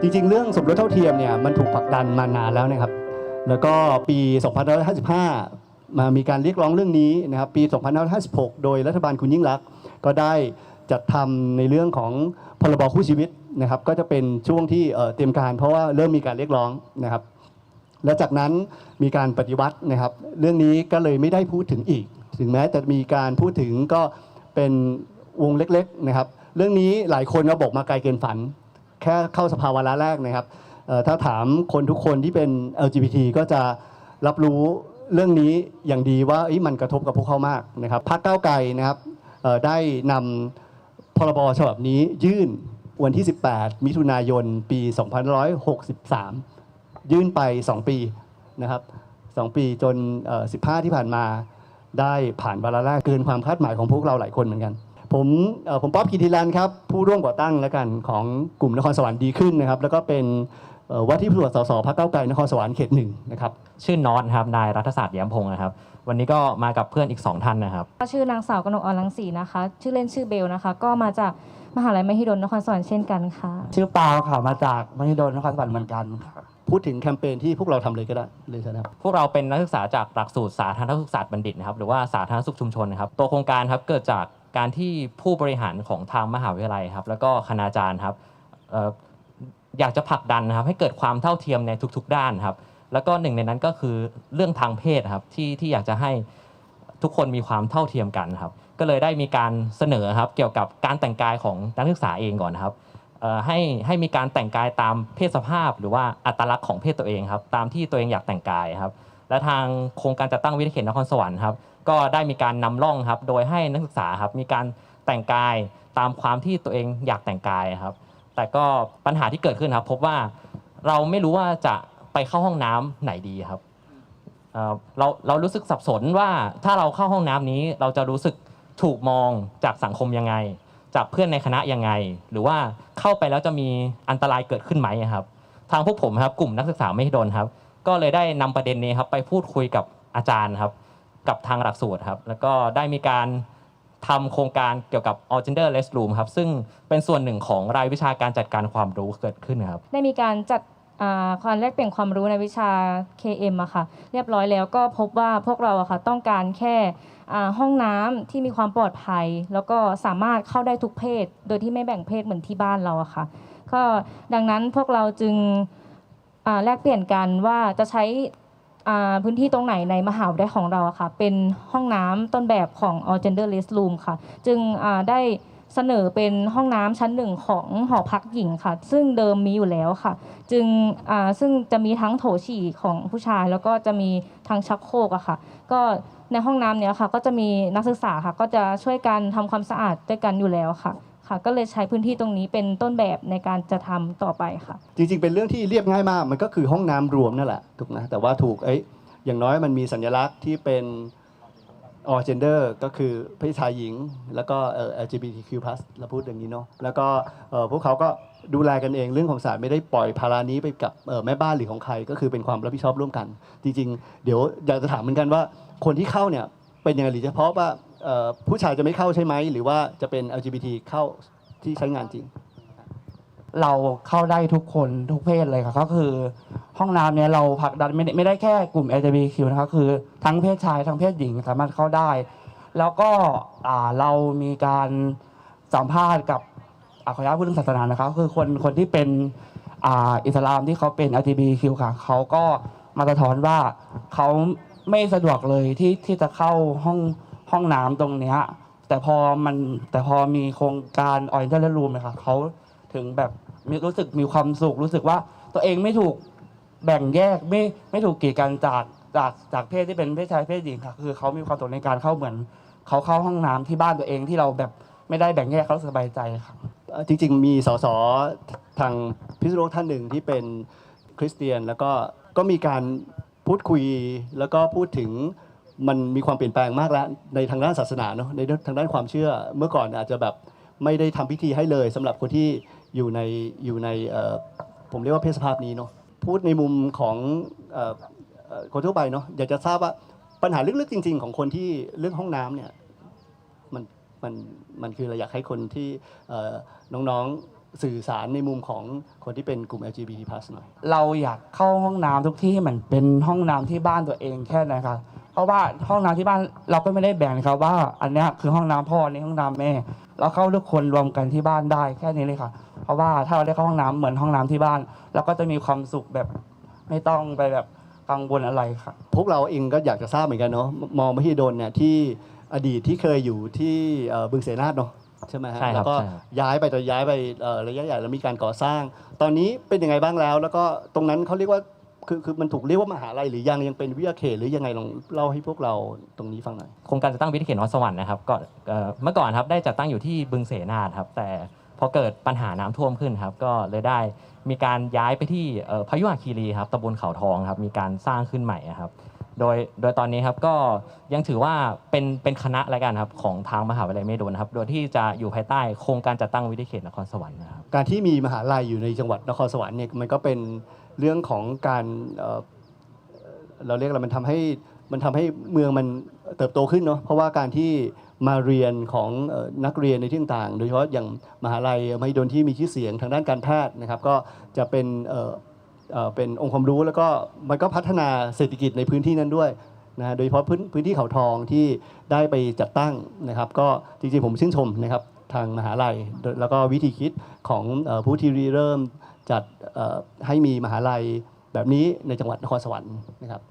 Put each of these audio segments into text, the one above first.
จริงๆ เรื่องสมรสเท่าเทียมเนี่ยมันถูกผลักดันมานานแล้วนะครับ แล้วก็ปี 2555 มามีการเรียกร้องเรื่องนี้นะครับปี 2556 โดยรัฐบาลคุณยิ่งรักษณ์ก็ได้จัดทำในเรื่องของพรบคู่ชีวิตนะครับก็จะเป็นช่วงที่เอ่อเตรียมการเพราะว่าเริ่มมีการเรียกร้องนะครับ และจากนั้นมีการปฏิวัตินะครับ เรื่องนี้ก็เลยไม่ได้พูดถึงอีก ถึงแม้จะมีการพูดถึงก็เป็นวงเล็กๆนะครับ เรื่องนี้หลายคนก็บอกมาไกลเกินฝัน แค่เข้าสภาวาระแรกนะครับถ้าถามคนทุกคนที่เป็น LGBT ก็จะรับรู้เรื่องนี้อย่างดีว่ามันกระทบกับพวกเขามากนะครับพรรคก้าวไกลนะครับได้นำพรบฉบับนี้ยื่นวันที่ 18 มิถุนายน ปี 2563 ยื่นไป 2 ปีนะครับ2ปีจน 15 ที่ผ่านมาได้ผ่านวาระแรกเกินความคาดหมายของพวกเราหลายคนเหมือนกัน ผมเอ่อผมป๊อบกิติรันครับผู้ร่วมก่อตั้งแล้วกันของกลุ่มนครสวรรค์ดีขึ้นนะครับ แล้วก็เป็นเอ่อว่าที่ผู้สมัครสสพรรคเก้าวไกลนครสวรรค์เขตหนึ่งนะครับชื่อนอตครับนายรัฐศาสตร์แย้มพงศ์นะครับ วันนี้ก็มากับเพื่อนอีก 2 ท่านนะครับก็ชื่อนางสาวกนกออนลังสีนะคะ ชื่อเล่นชื่อเบลนะคะ ก็มาจากมหาลัยมหิดลนครสวรรค์เช่นกันค่ะ ชื่อปาวค่ะมาจากมหิดลนครสวรรค์เหมือนกันค่ะพูดถึงแคมเปญที่พวกเราทำเลยก็ได้เลยนะครับพวกเราเป็นนักศึกษาจากหลักสูตรสาธารณสุขศาสตร์บัณฑิตนะครับหรือว่าสาธารณสุขชุมชนนะครับตัวโครงการครับเกิดจาก การที่ผู้บริหารของทางมหาวิทยาลัยครับ แล้วก็คณาจารย์ครับอยากจะผลักดันนะครับ ให้เกิดความเท่าเทียมในทุกๆ ด้านครับ แล้วก็หนึ่งในนั้นก็คือเรื่องทางเพศครับที่ที่อยากจะให้ทุกคนมีความเท่าเทียมกันครับ ก็เลยได้มีการเสนอครับเกี่ยวกับการแต่งกายของนักศึกษาเองก่อนนครับให้ให้มีการแต่งกายตามเพศสภาพ หรือว่าอัตลักษณ์ของเพศตัวเองครับ ตามที่ตัวเองอยากแต่งกายครับ และทางโครงการจัดตั้งวิทยาเขตนครสวรรค์ครับ ก็ได้มีการนำร่องครับ โดยให้นักศึกษาครับมีการแต่งกายตามความที่ตัวเองอยากแต่งกายครับ แต่ก็ปัญหาที่เกิดขึ้นครับ พบว่าเราไม่รู้ว่าจะไปเข้าห้องน้ำไหนดีครับเราเรารู้สึกสับสนว่าถ้าเราเข้าห้องน้ำนี้เราจะรู้สึกถูกมองจากสังคมยังไง จากเพื่อนในคณะยังไง หรือว่าเข้าไปแล้วจะมีอันตรายเกิดขึ้นไหมครับ ทางพวกผมครับกลุ่มนักศึกษาไม่โดนครับ ก็เลยได้นำประเด็นนี้ครับไปพูดคุยกับอาจารย์ครับ กับทางหลักสูตรครับ แล้วก็ได้มีการทำโครงการเกี่ยวกับ all gender less room ครับ ซึ่งเป็นส่วนหนึ่งของรายวิชาการจัดการความรู้เกิดขึ้นครับ ได้มีการจัดอ่าการแลกเปลี่ยนความรู้ในวิชา KM อะค่ะ เรียบร้อยแล้วก็พบว่าพวกเราอะค่ะต้องการแค่ห้องน้ำที่มีความปลอดภัย แล้วก็สามารถเข้าได้ทุกเพศ โดยที่ไม่แบ่งเพศเหมือนที่บ้านเราอะค่ะ ก็ดังนั้นพวกเราจึงแลกเปลี่ยนกันว่าจะใช้ อ่าพื้นที่ตรงไหนในมหาวิทยาลัยของเราอะค่ะ เป็นห้องน้ำต้นแบบของ all gender less room ค่ะ จึงอ่าได้เสนอเป็นห้องน้ำชั้นหนึ่งของหอพักหญิงค่ะ ซึ่งเดิมมีอยู่แล้วค่ะ จึงอ่าซึ่งจะมีทั้งโถฉี่ของผู้ชาย แล้วก็จะมีทั้งชักโครกอะค่ะ ก็ในห้องน้ำเนี้ยค่ะ ก็จะมีนักศึกษาค่ะ ก็จะช่วยกันทำความสะอาดด้วยกันอยู่แล้วค่ะ ค่ะ ก็เลยใช้พื้นที่ตรงนี้เป็นต้นแบบในการจะทำต่อไปค่ะ จริงๆ เป็นเรื่องที่เรียบง่ายมาก มันก็คือห้องน้ำรวมนั่นแหละถูกนะแต่ว่าถูกเอ้ยอย่างน้อยมันมีสัญลักษณ์ที่เป็น all gender ก็คือเพศชายหญิง แล้วก็เอ่อ LGBTQ+ เราพูดอย่างนี้เนาะแล้วก็เอ่อพวกเขาก็ดูแลกันเองเรื่องของศาลไม่ได้ปล่อยภาระนี้ไปกับเอ่อแม่บ้านหรือของใครก็คือเป็นความรับผิดชอบร่วมกัน จริงๆ เดี๋ยวอยากจะถามเหมือนกันว่าคนที่เข้าเนี่ยเป็นยังไงหรือเฉพาะว่า ผู้ชายจะไม่เข้าใช่ไหม หรือว่าจะเป็น LGBT เข้าที่ใช้งานจริง เราเข้าได้ทุกคนทุกเพศเลยค่ะก็คือ ห้องน้ำเนี้ยเราผลักดันไม่ได้ไม่ได้แค่กลุ่ม LGBTQ นะครับคือทั้งเพศชายทั้งเพศหญิงสามารถเข้าได้ แล้วก็อ่าเรามีการสัมภาษณ์กับอาขออนุญาตพูดเรื่องศาสนานะครับคือคนคนที่เป็นอ่าอิสลามที่เขาเป็น LGBTQ ค่ะเขาก็มาสะท้อนว่าเขาไม่สะดวกเลยที่ที่จะเข้าห้อง ห้องน้ำตรงเนี้ยแต่พอมันแต่พอมีโครงการออยเทอร์รูมนะครับเขาถึงแบบมีรู้สึกมีความสุขรู้สึกว่าตัวเองไม่ถูกแบ่งแยกไม่ไม่ถูกกีดกันจากจากจากเพศที่เป็นเพศชายเพศหญิงค่ะคือเขามีความสุขในการเข้าเหมือนเขาเข้าห้องน้ำที่บ้านตัวเองที่เราแบบไม่ได้แบ่งแยกเขาสบายใจค่ะ เอ่อจริงๆ มีสสทางพิษณุโลกท่านหนึ่งที่เป็นคริสเตียนแล้วก็ก็มีการพูดคุยแล้วก็พูดถึง มันมีความเปลี่ยนแปลงมากแล้วในทางด้านศาสนาเนาะในทางด้านความเชื่อเมื่อก่อนอาจจะแบบไม่ได้ทำพิธีให้เลยสำหรับคนที่อยู่ในอยู่ในผมเรียกว่าเพศสภาพนี้เนาะพูดในมุมของออคนทั่วไปเนาะอยากจะทราบว่าปัญหาลึกๆจริง ๆ ของคนที่เรื่องห้องน้ำเนี่ยมันมันมันคือเราอยากให้คนที่น้องๆสื่อสารในมุมของคนที่เป็นกลุ่ม LGBT+ หน่อยเราอยากเข้าห้องน้ำทุกที่ให้มือนเป็นห้องน้ำที่บ้านตัวเองแค่นั้นครับ เพราะว่าห้องน้ำที่บ้านเราก็ไม่ได้แบ่งนะครับว่า อันเนี้ยคือห้องน้ำพ่ออันนี้ห้องน้ำแม่ เราเข้าทุกคนรวมกันที่บ้านได้แค่นี้เลยค่ะ เพราะว่าถ้าเราได้เข้าห้องน้ำเหมือนห้องน้ำที่บ้าน เราก็จะมีความสุขแบบไม่ต้องไปแบบกังวลอะไรค่ะ พวกเราเองก็อยากจะทราบเหมือนกันเนาะมองมหิดลเนี่ยที่อดีตที่เคยอยู่ที่เอ่อบึงเสนาทเนาะใช่ไหมฮะใช่ครับแล้วก็ใช่ครับ ย้ายไปตอนย้ายไปเอ่อระยะใหญ่แล้วมีการก่อสร้าง ตอนนี้เป็นยังไงบ้างแล้ว แล้วก็ตรงนั้นเขาเรียกว่า คือคือมันถูกเรียกว่ามหาลัยหรือยังยังเป็นวิทยาเขตหรือยังไงลองเล่าให้พวกเราตรงนี้ฟังหน่อยโครงการจัดตั้งวิทยาเขตนครสวรรค์นะครับก็เอ่อเมื่อก่อนครับได้จัดตั้งอยู่ที่บึงเสนาทครับ แต่พอเกิดปัญหาน้ำท่วมขึ้นครับ ก็เลยได้มีการย้ายไปที่เอ่อพยุหคีรีครับตำบลเขาทองครับมีการสร้างขึ้นใหม่อะครับ โดยโดยตอนนี้ครับก็ยังถือว่าเป็นเป็นคณะแล้วกันครับของทางมหาวิทยาลัยเมดนครับ โดยที่จะอยู่ภายใต้โครงการจัดตั้งวิทยาเขตนครสวรรค์นะครับ การที่มีมหาลัยอยู่ในจังหวัดนครสวรรค์เนี่ยมันก็เป็น เรื่องของการเเราเรียกอะไรมันทำให้มันทำให้เมืองมันเติบโตขึ้นเนาะเพราะว่าการที่มาเรียนของนักเรียนในที่ต่างๆ โดยเฉพาะอย่างมหาลัยมหิดลที่มีชื่อเสียงทางด้านการแพทย์นะครับ ก็จะเป็นเเเป็นองค์ความรู้แล้วก็มันก็พัฒนาเศรษฐกิจในพื้นที่นั้นด้วยนะโดยเฉพาะพื้นพื้นที่เขาทองที่ได้ไปจัดตั้งนะครับ ก็จริงๆผมชื่นชมนะครับทางมหาลัย แล้วก็วิธีคิดของผู้ที่ริเริ่ม จัดให้มีมหาลัยแบบนี้ในจังหวัดนครสวรรค์นะครับ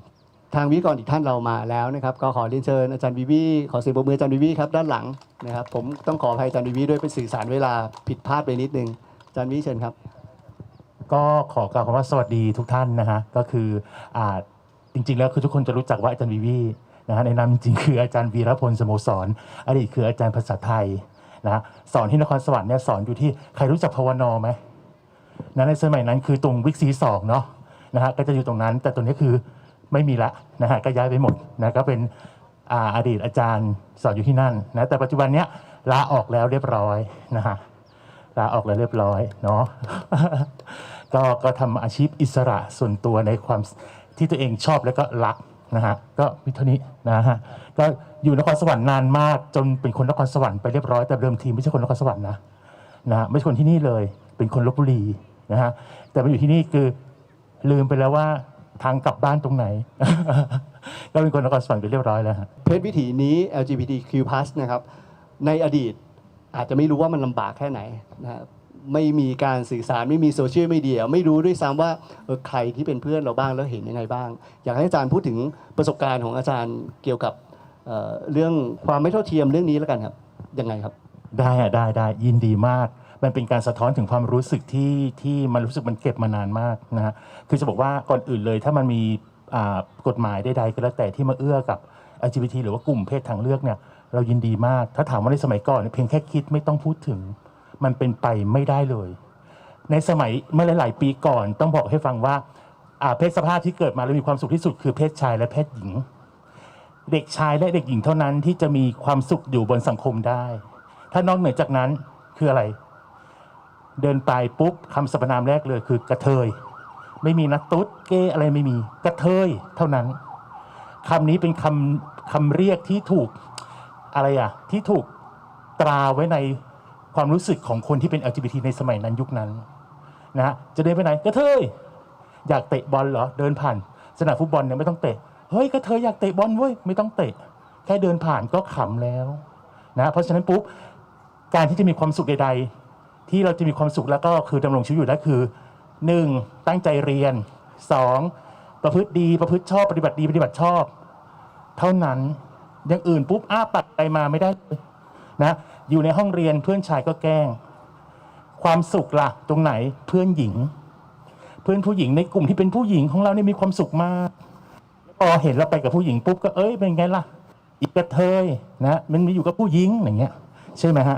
ทางวิทยกรอีกท่านเรามาแล้วนะครับ ก็ขอเรียนเชิญอาจารย์วิวีขอเสียงปรบมืออาจารย์วิวีครับด้านหลังนะครับ ผมต้องขออภัยอาจารย์วิวีด้วยไปสื่อสารเวลาผิดพลาดไปนิดนึงอาจารย์วิวีเชิญครับ ก็ขอกล่าวคำว่าสวัสดีทุกท่านนะฮะก็คืออ่าจริง ๆ แล้วคือทุกคนจะรู้จักว่าอาจารย์วีวีนะฮะในนามจริงคืออาจารย์วีรพลสโมสรอดีตคืออาจารย์ภาษาไทยนะฮะสอนที่นครสวรรค์เนี่ยสอนอยู่ที่ใครรู้จักภาวนอไหม นะในสมัยนั้นคือตรงวิกซีสองเนาะนะฮะก็จะอยู่ตรงนั้น แต่ตรงนี้คือไม่มีละนะฮะก็ย้ายไปหมดนะก็เป็นอาอดีตอาจารย์สอนอยู่ที่นั่นนะแต่ปัจจุบันเนี้ยลาออกแล้วเรียบร้อยนะฮะลาออกแล้วเรียบร้อยเนาะก็ก็ทำอาชีพอิสระส่วนตัวในความที่ตัวเองชอบแล้วก็รักนะฮะก็มีเท่านี้นะฮะก็อยู่นครสวรรค์นานมากจนเป็นคนนครสวรรค์ไปเรียบร้อยแต่เดิมทีไม่ใช่คนนครสวรรค์นะนะไม่ใช่คนที่นี่เลย เป็นคนลบบุรี นะฮะแต่มาอยู่ที่นี่คือลืมไปแล้วว่าทางกลับบ้านตรงไหน ก็เป็นคนนครสวรรค์ไปเรียบร้อยแล้วฮะเพศวิถีนี้ LGBTQ+ นะครับในอดีตอาจจะไม่รู้ว่ามันลำบากแค่ไหนนะฮะไม่มีการสื่อสารไม่มีโซเชียลมีเดียไม่รู้ด้วยซ้ำว่าเออใครที่เป็นเพื่อนเราบ้างแล้วเห็นยังไงบ้าง อยากให้อาจารย์พูดถึงประสบการณ์ของอาจารย์เกี่ยวกับเอ่อเรื่องความไม่เท่าเทียมเรื่องนี้แล้วกันครับยังไงครับ ได้อะได้ได้ยินดีมาก มันเป็นการสะท้อนถึงความรู้สึกที่ที่มันรู้สึกมันเก็บมานานมากนะฮะคือจะบอกว่าก่อนอื่นเลย ถ้ามันมีกฎหมายใดๆก็แล้วแต่ที่มาเอื้อกับ LGBT หรือว่ากลุ่มเพศทางเลือกเนี่ยเรายินดีมาก ถ้าถามว่าในสมัยก่อนเพียงแค่คิดไม่ต้องพูดถึง มันเป็นไปไม่ได้เลย ในสมัยเมื่อหลาย ๆ ปีก่อนต้องบอกให้ฟังว่าอ่าเพศสภาพที่เกิดมาแล้วมีความสุขที่สุดคือเพศชายและเพศหญิง เด็กชายและเด็กหญิงเท่านั้นที่จะมีความสุขอยู่บนสังคมได้ ถ้านอกเหนือจากนั้นคืออะไร เดินไปปุ๊บคำสรรพนามแรกเลยคือกระเทย ไม่มีนักตุ๊ดเกย์อะไรไม่มีกระเทยเท่านั้นคำนี้เป็นคำคำเรียกที่ถูกอะไรอะที่ถูกตราไว้ในความรู้สึกของคนที่เป็น LGBT ในสมัยนั้นยุคนั้นนะฮะจะเดินไปไหนกระเทยอยากเตะบอลเหรอเดินผ่านสนามฟุตบอลเนี่ยไม่ต้องเตะเฮ้ยกระเทยอยากเตะบอลเว้ยไม่ต้องเตะ แค่เดินผ่านก็ขำแล้วนะเพราะฉะนั้นปุ๊บการที่จะมีความสุขใดๆ ที่เราจะมีความสุขแล้วก็คือดำรงชีวิตอยู่ได้คือหนึ่งตั้งใจเรียนสองประพฤติดีประพฤติชอบปฏิบัติดีปฏิบัติชอบ เท่านั้นอย่างอื่นปุ๊บอ้าปัดไปมาไม่ได้นะอยู่ในห้องเรียนเพื่อนชายก็แกล้ง ความสุขล่ะตรงไหนเพื่อนหญิง เพื่อนผู้หญิงในกลุ่มที่เป็นผู้หญิงของเราเนี่ยมีความสุขมากพอเห็นเราไปกับผู้หญิงปุ๊บก็เอ้ยเป็นไงล่ะอีกกระเทยนะมันมีอยู่กับผู้หญิงอย่างเงี้ยใช่ไหมฮะ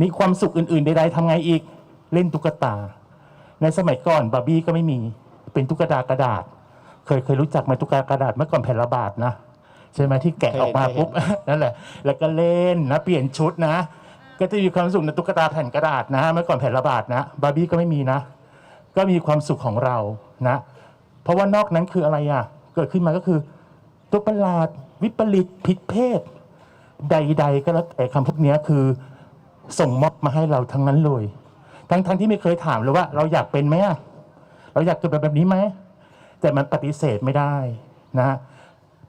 นี่ความสุขอื่นๆใดๆทำไงอีกเล่นตุ๊กตา ในสมัยก่อนบาร์บี้ก็ไม่มีเป็นตุ๊กตากระดาษ เคยเคยรู้จักไหมตุ๊กตากระดาษเมื่อก่อนแผ่นระบาดนะใช่ไหมที่แกะออกมาปุ๊บนั่นแหละ แล้วก็เล่นนะเปลี่ยนชุดนะ ก็จะมีความสุขในตุ๊กตาแผ่นกระดาษนะเมื่อก่อนแผ่นระบาดนะบาร์บี้ก็ไม่มีนะ ก็มีความสุขของเรานะ เพราะว่านอกนั้นคืออะไรอะเกิดขึ้นมาก็คือตัวประหลาดวิปริตผิดเพศ ใด ๆ ก็แล้วแต่คำพวกนี้คือ ส่งม็อบมาให้เราทั้งนั้นเลย ทั้งทั้งที่ไม่เคยถามเลยว่า เราอยากเป็นไหมอะเราอยากเกิดแบบนี้ไหม แต่มันปฏิเสธไม่ได้นะ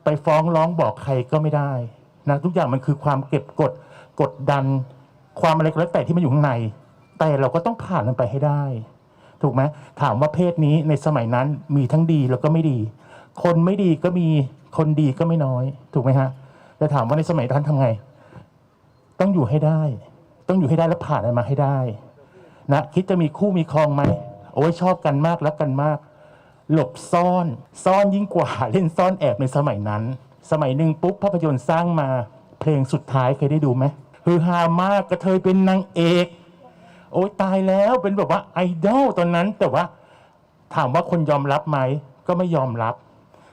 ไปฟ้องร้องบอกใครก็ไม่ได้นะทุกอย่างมันคือความเก็บกดกดดัน ความอะไรก็แล้วแต่ที่มันอยู่ข้างใน แต่เราก็ต้องผ่านมันไปให้ได้ ถูกไหมถามว่าเพศนี้ในสมัยนั้นมีทั้งดีแล้วก็ไม่ดี คนไม่ดีก็มีคนดีก็ไม่น้อย ถูกไหมฮะแต่ถามว่าในสมัยท่านทำไง ต้องอยู่ให้ได้ ต้องอยู่ให้ได้และผ่านมันมาให้ได้นะคิดจะมีคู่มีครองไหมโอ้ยชอบกันมากรักกันมาก หลบซ่อนซ่อนยิ่งกว่าเล่นซ่อนแอบในสมัยนั้น สมัยหนึ่งปุ๊บภาพยนตร์สร้างมา เพลงสุดท้ายเคยได้ดูไหมฮือฮามากกระเทยเป็นนางเอก โอ้ยตายแล้วเป็นแบบว่าไอดอลตอนนั้นแต่ว่าถามว่าคนยอมรับไหมก็ไม่ยอมรับ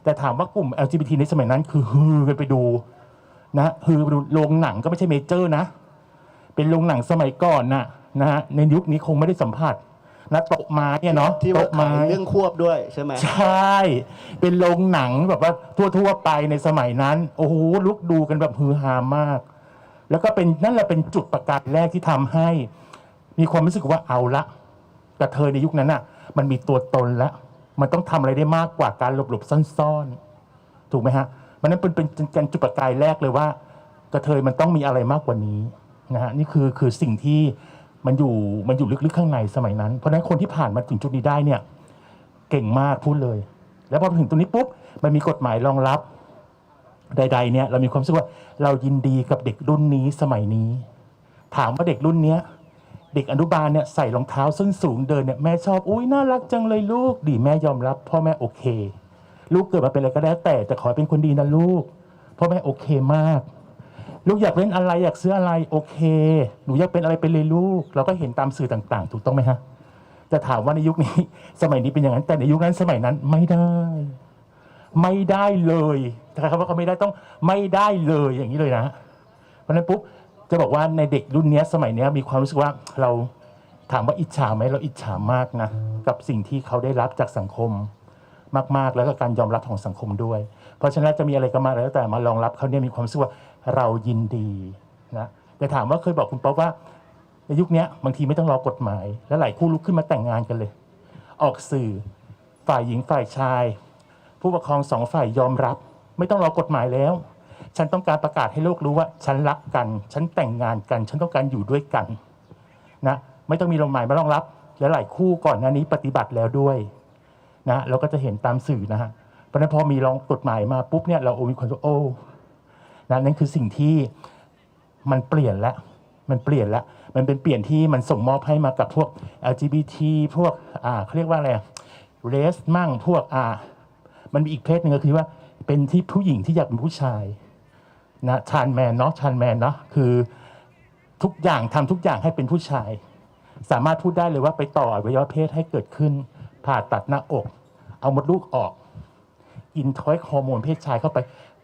แต่ถามว่ากลุ่ม LGBT ในสมัยนั้นคือฮือกันไปดูนะฮือไปดูโรงหนังก็ไม่ใช่เมเจอร์นะ เป็นโรงหนังสมัยก่อนน่ะนะฮะในยุคนี้คงไม่ได้สัมผัสนะโต๊ะไม้เนี่ยเนาะที่ว่าโต๊ะไม้ขายเรื่องควบด้วยใช่ไหมใช่ เป็นโรงหนังแบบว่าทั่วๆไปในสมัยนั้น โอ้โหลุกดูกันแบบฮือฮามาก แล้วก็เป็นนั่นแหละเป็นจุดประกายแรกที่ทำให้ มีความรู้สึกว่าเอาละกระเทยในยุคนั้นอะ มันมีตัวตนแล้วมันต้องทำอะไรได้มากกว่าการหลบๆซ่อนๆ ถูกไหมฮะมันนั้นเป็นเป็นเป็นจุดประกายแรกเลยว่า กระเทยมันต้องมีอะไรมากกว่านี้ นะฮะนี่คือคือสิ่งที่มันอยู่มันอยู่ลึกๆข้างในสมัยนั้น เพราะฉะนั้นคนที่ผ่านมาถึงจุดนี้ได้เนี่ยเก่งมากพูดเลย แล้วพอถึงตรงนี้ปุ๊บมันมีกฎหมายรองรับใด ๆ เนี่ยเรามีความรู้สึกว่าเรายินดีกับเด็กรุ่นนี้สมัยนี้ ถามว่าเด็กรุ่นเนี้ยเด็กอนุบาลเนี่ยใส่รองเท้าส้นสูงเดินเนี่ยแม่ชอบอุ้ยน่ารักจังเลยลูกดีแม่ยอมรับ พ่อแม่โอเค ลูกเกิดมาเป็นอะไรก็แล้วแต่แต่ขอเป็นคนดีนะลูกพ่อแม่โอเคมาก ลูกอยากเล่นอะไรอยากซื้ออะไรโอเคหนูอยากเป็นอะไรไปเลยลูก เราก็เห็นตามสื่อต่างๆ ถูกต้องไหมฮะจะถามว่าในยุคนี้ สมัยนี้เป็นอย่างนั้น แต่ในยุคนั้นสมัยนั้นไม่ได้ ไม่ได้เลยแต่คำว่าเขาไม่ได้ต้องไม่ได้เลยอย่างนี้เลยนะเพราะนั้นปุ๊บจะบอกว่าในเด็กรุ่นนี้สมัยนี้มีความรู้สึกว่าเราถามว่าอิจฉาไหมเราอิจฉามากนะกับสิ่งที่เขาได้รับจากสังคมมาก ๆ แล้วก็การยอมรับของสังคมด้วย เพราะฉะนั้นจะมีอะไรก็มาแล้วแต่มารองรับเขาเนี่ยมีความสึกว่าเรายินดีนะแต่ถามว่าเคยบอกคุณป๊อปว่าในยุคนี้บางทีไม่ต้องรอกฎหมาย แล้วหลายคู่ลุกขึ้นมาแต่งงานกันเลย ออกสื่อฝ่ายหญิงฝ่ายชาย ผู้ปกครองสองฝ่ายยอมรับ ไม่ต้องรอกฎหมายแล้ว ฉันต้องการประกาศให้โลกรู้ว่า ฉันรักกัน ฉันแต่งงานกัน ฉันต้องการอยู่ด้วยกันนะไม่ต้องมีลงหมายมารองรับและหลายคู่ก่อนหน้านี้ปฏิบัติแล้วด้วยนะเราก็จะเห็นตามสื่อนะฮะ เพราะฉะนั้นพอมีรองกฎหมายมาปุ๊บเนี่ยเราโอ้มีความรู้สึกโอ้นะนั่นคือสิ่งที่มันเปลี่ยนแล้วมันเปลี่ยนแล้วมันเป็นเปลี่ยนที่มันส่งมอบให้มากับพวก LGBT พวกอ่าเขาเรียกว่าอะไรเรสมั่งพวกอ่ามันมีอีกเพศหนึ่งก็คือว่าเป็นที่ผู้หญิงที่อยากเป็นผู้ชายนะชานแมนเนาะชานแมนเนาะคือทุกอย่างทำทุกอย่างให้เป็นผู้ชาย สามารถพูดได้เลยว่าไปต่ออวัยวะเพศให้เกิดขึ้น ผ่าตัดหน้าอก เอามดลูกออก กินทอยฮอร์โมนเพศชายเข้าไป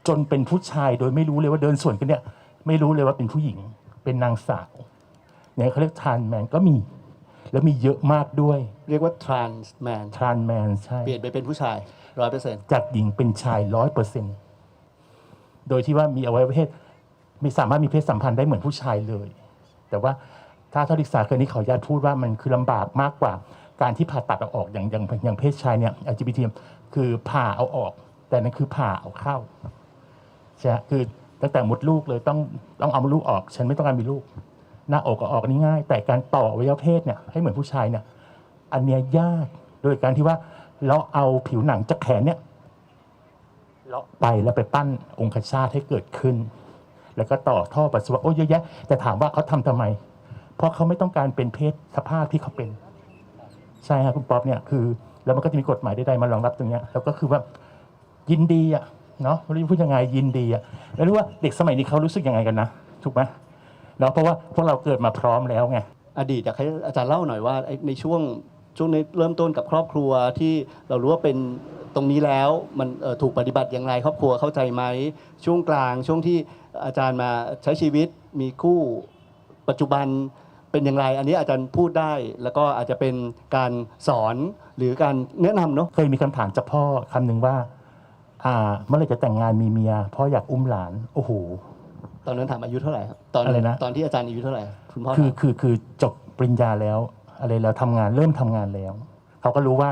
จนเป็นผู้ชายโดยไม่รู้เลยว่าเดินสวนกันเนี่ย ไม่รู้เลยว่าเป็นผู้หญิง เป็นนางสาวเนี่ยเขาเรียกทรานแมนก็มี แล้วมีเยอะมากด้วย เรียกว่า trans man ทรานแมนใช่ เปลี่ยนไปเป็นผู้ชายร้อยเปอร์เซ็นต์จากหญิงเป็นชายร้อยเปอร์เซ็นโดยที่ว่ามีอวัยวะเพศมีสามารถมีเพศสัมพันธ์ได้เหมือนผู้ชายเลย แต่ว่าถ้าเท่าที่ศึกษาเคยนี้ขออนุญาตพูดว่ามันคือลำบากมากกว่า การที่ผ่าตัดเอาออกอย่างอย่างอย่างเพศชายเนี่ย LGBT คือผ่าเอาออก แต่นั่นคือผ่าเอาเข้าใช่ไหมคือตั้งแต่มดลูกเลยต้องต้องเอามดลูกออก ฉันไม่ต้องการมีลูก หน้าอกก็ออกนี่ง่าย แต่การต่ออวัยวะเพศเนี่ยให้เหมือนผู้ชายเนี่ยอันเนี้ยยากโดยการที่ว่าเราเอาผิวหนังจากแขนเนี่ยเลาะไปแล้วไปปั้นองคชาตให้เกิดขึ้น แล้วก็ต่อท่อปัสสาวะโอ้เยอะแยะแต่ถามว่าเขาทำทำไม เพราะเขาไม่ต้องการเป็นเพศสภาพที่เขาเป็น ใช่ครับคุณป๊อปเนี่ยคือแล้วมันก็จะมีกฎหมายใดๆมารองรับตรงเนี้ยแล้วก็คือว่ายินดีอะเนาะไม่รู้พูดยังไงยินดีอะแล้วรู้ว่าเด็กสมัยนี้เขารู้สึกยังไงกันนะถูกไหมเนาะเพราะว่าพวกเราเกิดมาพร้อมแล้วไงอดีตอยากให้อาจารย์เล่าหน่อยว่าในช่วงช่วงนี้เริ่มต้นกับครอบครัวที่เรารู้ว่าเป็นตรงนี้แล้วมันถูกปฏิบัติอย่างไรครอบครัวเข้าใจไหมช่วงกลางช่วงที่อาจารย์มาใช้ชีวิตมีคู่ปัจจุบัน เป็นอย่างไร อันนี้อาจารย์พูดได้ แล้วก็อาจจะเป็นการสอนหรือการแนะนำเนาะเคยมีคำถามจากพ่อคำหนึ่งว่า อ่า เมื่อไหรจะแต่งงานมีเมียพ่ออยากอุ้มหลาน โอ้โห ตอนนั้นถามอายุเท่าไหร่ครับตอนอะไรนะ ตอนที่อาจารย์อายุเท่าไหร่คุณพ่อคือถามคือคือจบปริญญาแล้ว อะไรแล้วทำงานเริ่มทำงานแล้ว เขาก็รู้ว่า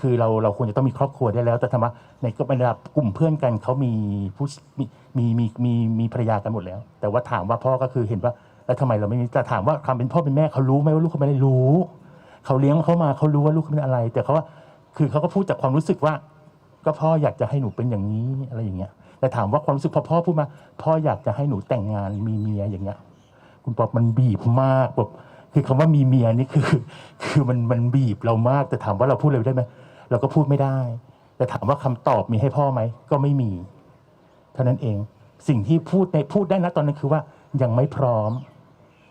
คือเราเราควรจะต้องมีครอบครัวได้แล้ว แต่ธรรมะในก็บรรดากลุ่มเพื่อนกันเขามีผู้มีมีมีมีมีภรรยากันหมดแล้ว แต่ว่าถามว่าพ่อก็คือเห็นว่า แล้วทำไมเราไม่มีแต่ถามว่าความเป็นพ่อเป็นแม่เขารู้ไหมว่าลูกเขาไม่ได้รู้เขาเลี้ยงเขามาเขารู้ว่าลูกเขาเป็นอะไร แต่เขาว่าคือเขาก็พูดจากความรู้สึกว่า ก็พ่ออยากจะให้หนูเป็นอย่างนี้อะไรอย่างเงี้ยแต่ถามว่าความรู้สึกพอพ่อพูดมา พ่ออยากจะให้หนูแต่งงานมีเมียอย่างเงี้ย คุณปอปมันบีบมากแบบคือคำว่ามีเมียนี่คือ คือมันมันบีบเรามาก แต่ถามว่าเราพูดเลยได้ไหมเราก็พูดไม่ได้ แต่ถามว่าคำตอบมีให้พ่อไหมก็ไม่มี เท่านั้นเองสิ่งที่พูดในพูดได้นะตอนนั้นคือว่ายังไม่พร้อม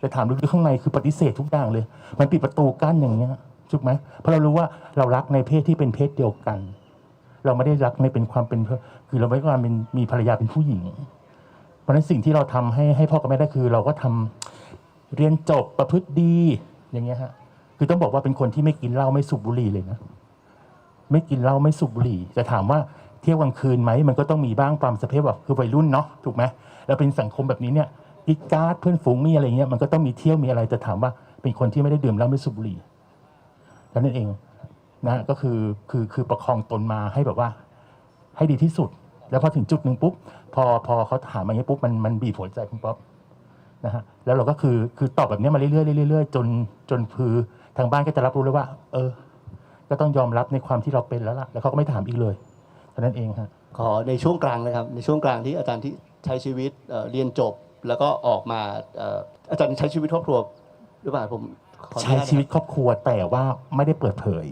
แต่ถามลึกๆข้างในคือปฏิเสธทุกอย่างเลย มันปิดประตูกั้นอย่างเงี้ยถูกไหมเพราะเรารู้ว่าเรารักในเพศที่เป็นเพศเดียวกัน เราไม่ได้รักในเป็นความเป็นคือเราไม่ได้ความเป็นมีภรรยาเป็นผู้หญิง เพราะฉะนั้นสิ่งที่เราทำให้ให้พ่อกับแม่ได้คือ เราก็ทำเรียนจบประพฤติดีอย่างเงี้ยฮะคือต้องบอกว่าเป็นคนที่ไม่กินเหล้าไม่สูบบุหรี่เลยนะไม่กินเหล้าไม่สูบบุหรี่จะถามว่าเที่ยวกลางคืนไหมมันก็ต้องมีบ้างความสเภทแบบคือวัยรุ่นเนาะถูกไหมแล้วเป็นสังคมแบบนี้เนี่ย กิ๊กการ์ดเพื่อนฝูงมีอะไรเงี้ยมันก็ต้องมีเที่ยวมีอะไรแต่ถามว่าเป็นคนที่ไม่ได้ดื่มเหล้าไม่สูบบุหรี่แค่นั้นเองนะก็คือคือคือประคองตนมาให้แบบว่า ให้ดีที่สุด แล้วพอถึงจุดหนึ่งปุ๊บพอพอเขาถามมาอย่างนี้ปุ๊บมันมันบีบหัวใจคุณป๊อปนะฮะแล้วเราก็คือคือตอบแบบนี้มาเรื่อยๆเรื่อยๆจนจนคือทางบ้านก็จะรับรู้เลยว่า เออ ก็ต้องยอมรับในความที่เราเป็นแล้วล่ะ แล้วเขาก็ไม่ถามอีกเลยเท่านั้นเองฮะขอในช่วงกลางนะครับ ในช่วงกลางที่อาจารย์ที่ใช้ชีวิตเเรียนจบ แล้วก็ออกมาเอ่ออาจารย์ใช้ชีวิตครอบครัวหรือเปล่าผมขออนุใช้ญาตนะครับชีวิตครอบครัวแต่ว่าไม่ได้เปิดเผย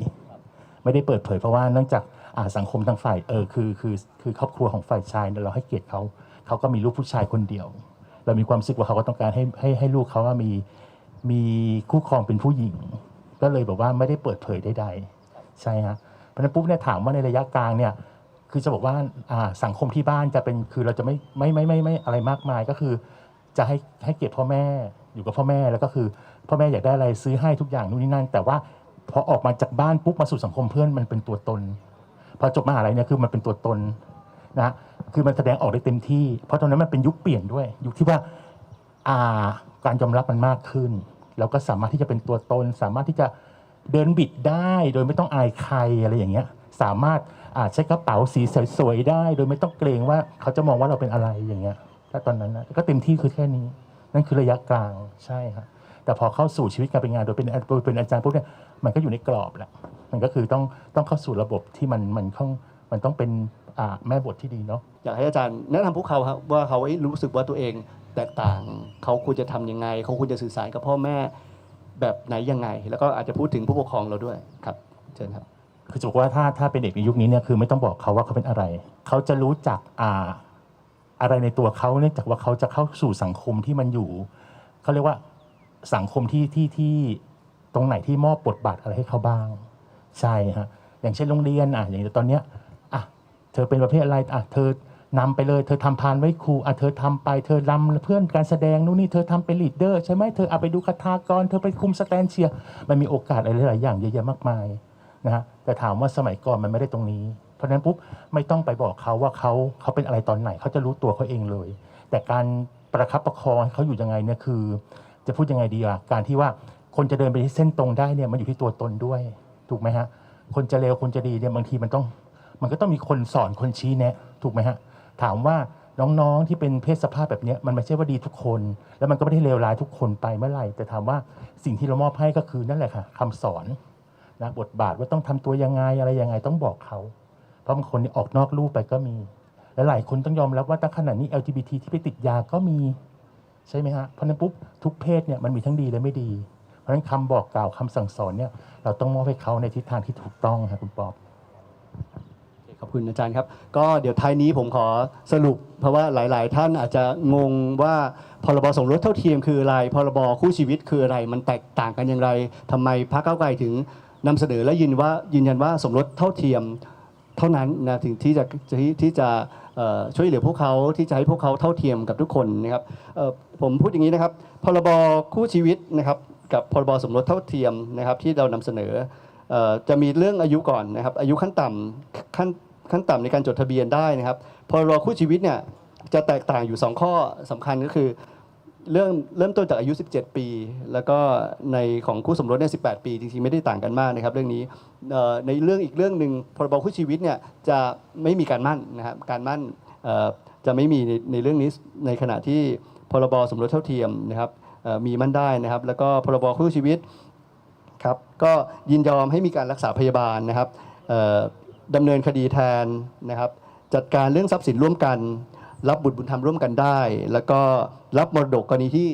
ไม่ได้เปิดเผย เพราะว่าเนื่องจากอ่าสังคมทางฝ่ายเออคือคือคือครอบครัวของฝ่ายชายเนี่ยเราให้เกียรติเขาเขาก็มีลูกผู้ชายคนเดียว เรามีความรู้สึกว่าเขาก็ต้องการให้ให้ให้ลูกเขาว่ามีมีคู่ครองเป็นผู้หญิง ก็เลยแบบว่าไม่ได้เปิดเผยใดๆใช่ฮะเพราะฉะนั้นปุ๊บเนี่ยถามว่าในระยะกลางเนี่ยคือจะบอกว่าอ่าสังคมที่บ้านจะเป็นคือเราจะไม่ไม่ไม่ไม่ไม่อะไรมากมายก็คือ จะให้ให้เกียรติพ่อแม่อยู่กับพ่อแม่แล้วก็คือ พ่อแม่อยากได้อะไรซื้อให้ทุกอย่างนู่นนี่นั่น แต่ว่าพอออกมาจากบ้านปุ๊บมาสู่สังคมเพื่อนมันเป็นตัวตน พอจบมหาลัยเนี่ยคือมันเป็นตัวตนนะคือมันแสดงออกได้เต็มที่ เพราะตอนนั้นมันเป็นยุคเปลี่ยนด้วย ยุคที่ว่าอ่าการยอมรับมันมากขึ้น แล้วก็สามารถที่จะเป็นตัวตน สามารถที่จะเดินบิดได้โดยไม่ต้องอายใครอะไรอย่างเงี้ยสามารถอาใช้กระเป๋าสีสวยๆได้ โดยไม่ต้องเกรงว่าเขาจะมองว่าเราเป็นอะไรอย่างเงี้ย ถ้าตอนนั้นนะก็เต็มที่คือแค่นี้ นั่นคือระยะกลางใช่ครับแต่พอเข้าสู่ชีวิตการเป็นงานโดยเป็นโดยเป็นอาจารย์ปุ๊บเนี่ยมันก็อยู่ในกรอบแหละมันก็คือต้องต้องเข้าสู่ระบบที่มันมันต้องมันต้องเป็นอ่าแม่บทที่ดีเนาะอยากให้อาจารย์แนะนำพวกเขาครับว่าเขาเอ้ยรู้สึกว่าตัวเองแตกต่าง เขาควรจะทำยังไง เขาควรจะสื่อสารกับพ่อแม่แบบไหนยังไง แล้วก็อาจจะพูดถึงผู้ปกครองเราด้วยครับเชิญครับคือจะบอกว่าถ้าถ้าเป็นเด็กในยุคนี้เนี่ยคือไม่ต้องบอกเขาว่าเขาเป็นอะไร เขาจะรู้จักอ่า อะไรในตัวเขาเนื่องจากว่าเขาจะเข้าสู่สังคมที่มันอยู่เขาเรียกว่าสังคมที่ที่ที่ตรงไหนที่มอบบทบาทอะไรให้เขาบ้าง ใช่ฮะอย่างเช่นโรงเรียนอะอย่างตอนเนี้ยอะเธอเป็นประเภทอะไรอะเธอนำไปเลย เธอทำพานไว้ครูอะเธอทำไปเธอรำเพื่อนการแสดงนู่นนี่เธอทำเป็นลีดเดอร์ใช่ไหมเธอเอาไปดูคาถากร เธอไปคุมสแตนเชียมันมีโอกาสอะไรหลายอย่างเยอะแยะมากมายนะฮะแต่ถามว่าสมัยก่อนมันไม่ได้ตรงนี้ เพราะนั้นปุ๊บไม่ต้องไปบอกเขาว่าเขาเขาเป็นอะไรตอนไหนเขาจะรู้ตัวเขาเองเลย แต่การประคับประคองให้เขาอยู่ยังไงเนี่ยคือ จะพูดยังไงดีอะการที่ว่าคนจะเดินไปที่เส้นตรงได้เนี่ยมันอยู่ที่ตัวตนด้วย ถูกไหมฮะ คนจะเลวคนจะดีเนี่ยบางทีมันต้อง มันก็ต้องมีคนสอนคนชี้แนะ ถูกไหมฮะ ถามว่าน้องๆที่เป็นเพศสภาพแบบนี้มันไม่ใช่ว่าดีทุกคน แล้วมันก็ไม่ได้เลวร้ายทุกคนไปเมื่อไหร่ แต่ถามว่าสิ่งที่เรามอบให้ก็คือนั่นแหละค่ะคำสอนนะบทบาทว่าต้องทำตัวยังไงอะไรยังไงต้องบอกเขา ราะบางคนนี่ออกนอกรูปไปก็มี และหลายคนต้องยอมรับว่าตั้งขนาดนี้ LGBT ที่ไปติดยาก็มีใช่ไหมฮะเพราะนั้นปุ๊บทุกเพศเนี่ยมันมีทั้งดีและไม่ดี เพราะนั้นคำบอกกล่าวคำสั่งสอนเนี่ยเราต้องมอบให้เขาในทิศทางที่ถูกต้องครับคุณปอบขอบคุณอาจารย์ครับ ก็เดี๋ยวท้ายนี้ผมขอสรุป เพราะว่าหลาย ๆ ท่านอาจจะงงว่าพรบสมรสเท่าเทียมคืออะไรพรบคู่ชีวิตคืออะไร มันแตกต่างกันอย่างไรทำไมพรรคก้าไกลถึงนำเสนอและยืนว่ายืนยันว่าสมรสเท่าเทียม เท่านั้นนะถึงที่จะที่ที่จะช่วยเหลือพวกเขาที่จะให้พวกเขาเท่าเทียมกับทุกคนนะครับผมพูดอย่างนี้นะครับพรบคู่ชีวิตนะครับกับพรบสมรสเท่าเทียมนะครับที่เรานำเสนออจะมีเรื่องอายุก่อนนะครับอายุขั้นต่ำขั้นขั้นต่ำในการจดทะเบียนได้นะครับพรบคู่ชีวิตเนี่ยจะแตกต่างอยู่ 2 ข้อสำคัญก็คือ เรื่องเริ่มต้นจากอายุ 17 ปี แล้วก็ในของคู่สมรสเนี่ย18 ปี จริงๆ ไม่ได้ต่างกันมากนะครับ เรื่องนี้ในเรื่องอีกเรื่องหนึ่งพรบคู่ชีวิตเนี่ยจะไม่มีการมั่นนะครับการมั่นจะไม่มีในเรื่องนี้ในขณะที่พรบสมรสเท่าเทียมนะครับมีมั่นได้นะครับ แล้วก็พรบคู่ชีวิตครับก็ยินยอมให้มีการรักษาพยาบาลนะครับดำเนินคดีแทนนะครับ จัดการเรื่องทรัพย์สินร่วมกัน รับบุตรบุญธรรมร่วมกันได้ แล้วก็รับมรดกกรณีที่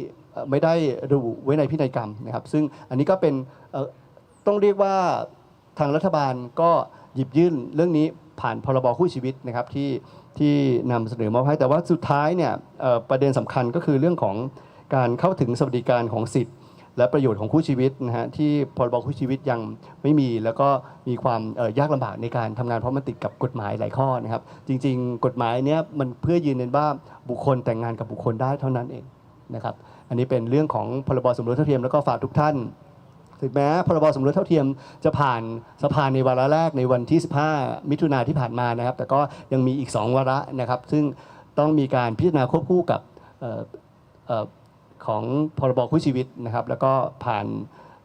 ไม่ได้ระบุไว้ในพินัยกรรมนะครับ ซึ่งอันนี้ก็เป็นต้องเรียกว่าทางรัฐบาลก็หยิบยื่นเรื่องนี้ผ่านพรบคู่ชีวิตนะครับที่ที่นำเสนอมอบให้แต่ว่าสุดท้ายเนี่ยประเด็นสำคัญก็คือเรื่องของการเข้าถึงสวัสดิการของสิทธิ์ และประโยชน์ของคู่ชีวิตนะฮะที่พรบคู่ชีวิตยังไม่มี แล้วก็มีความยากลำบากในการทำงานเพราะมันติดกับกฎหมายหลายข้อนะครับ จริง ๆ กฎหมายเนี้ยมันเพื่อยืนยันว่าบุคคลแต่งงานกับบุคคลได้เท่านั้นเองนะครับอันนี้เป็นเรื่องของพรบสมรสเท่าเทียมแล้วก็ฝากทุกท่านถึงแม้พรบสมรสเท่าเทียมจะผ่านสภาในวาระแรกในวันที่ 15 มิถุนาที่ผ่านมานะครับ แต่ก็ยังมีอีก 2 วาระนะครับ ซึ่งต้องมีการพิจารณาควบคู่กับ ของพรบคู่ชีวิตนะครับ แล้วก็ผ่าน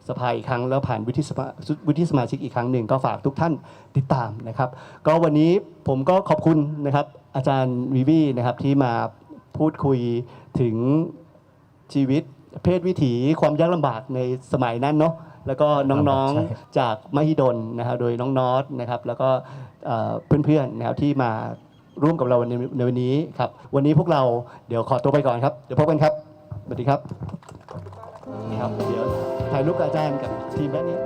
สภาอีกครั้ง แล้วผ่านวุฒิสมาวุฒิสมาชิกอีกครั้งหนึ่งก็ฝากทุกท่านติดตามนะครับ ก็วันนี้ผมก็ขอบคุณนะครับ อาจารย์วิวีนะครับที่มาพูดคุยถึงชีวิตเพศวิถีความยากลำบากในสมัยนั้นเนาะแล้วก็น้องใช่ๆจากมหิดลนะครับโดยน้องนอตนะครับแล้วก็เอ่อเพื่อนๆนะครับที่มาร่วมกับเราในในวันนี้ครับ วันนี้พวกเราเดี๋ยวขอตัวไปก่อนครับ เดี๋ยวพบกันครับ สวัสดีครับนี่ครับ เดี๋ยวถ่ายรูปกับอาจารย์กับทีมด้านนี้